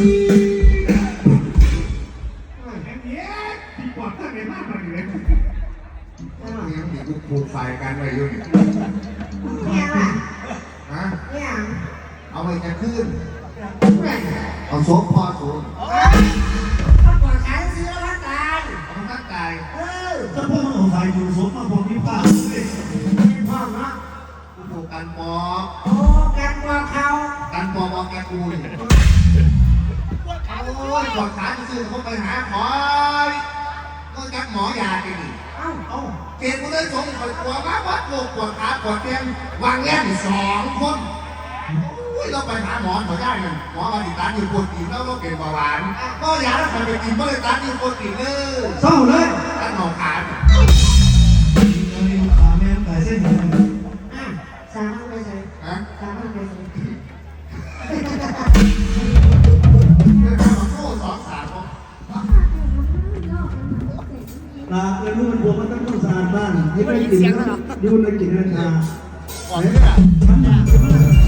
ยังมีกูปลูกฝ่ายกันไว้อยู่นี่เนี่ยล่ะฮะเนี่ยเอาไปจะขึ้น เอาโซฟพอสูงถ้าปวดขาซื้อแล้วละกันเอามาตั้งใจเออถ้าพวกมันเอาสายอยู่สมมาพวกนี้ป้าเลยเป็นพ่อเนาะกูปลูกกันปอโอ้กันปวดเขากันปอบอกแกกูนี่ โอ้ยปวดขาจะซื้อเขาไปหาหมอก็จักหมอยาไปนี่เอ้าเอ้าเกณฑ์กูได้ส่งคอยกลัวมากวัดโลกปวดขาปวดแขนวางแง่สองคนอุ้ยเราไปหาหมอหมอได้เนี่ยหมอมาติดตามอยู่ปวดกินแล้วก็เป็นเบาหวาน ก็ยาแล้วใครไปกินก็เลยตามอยู่ปวดกินเลยเศร้าเลยตั้งหนองขาเนี่ยมีขาแม่แต่เส้นผมอะสามพันไปใส่นะสามพันไปใส่ ลาเรื่องมันบวมมันต้องสะอาดบ้านที่ได้กินยูนกินนาก่อนเนี่ยฉันอยา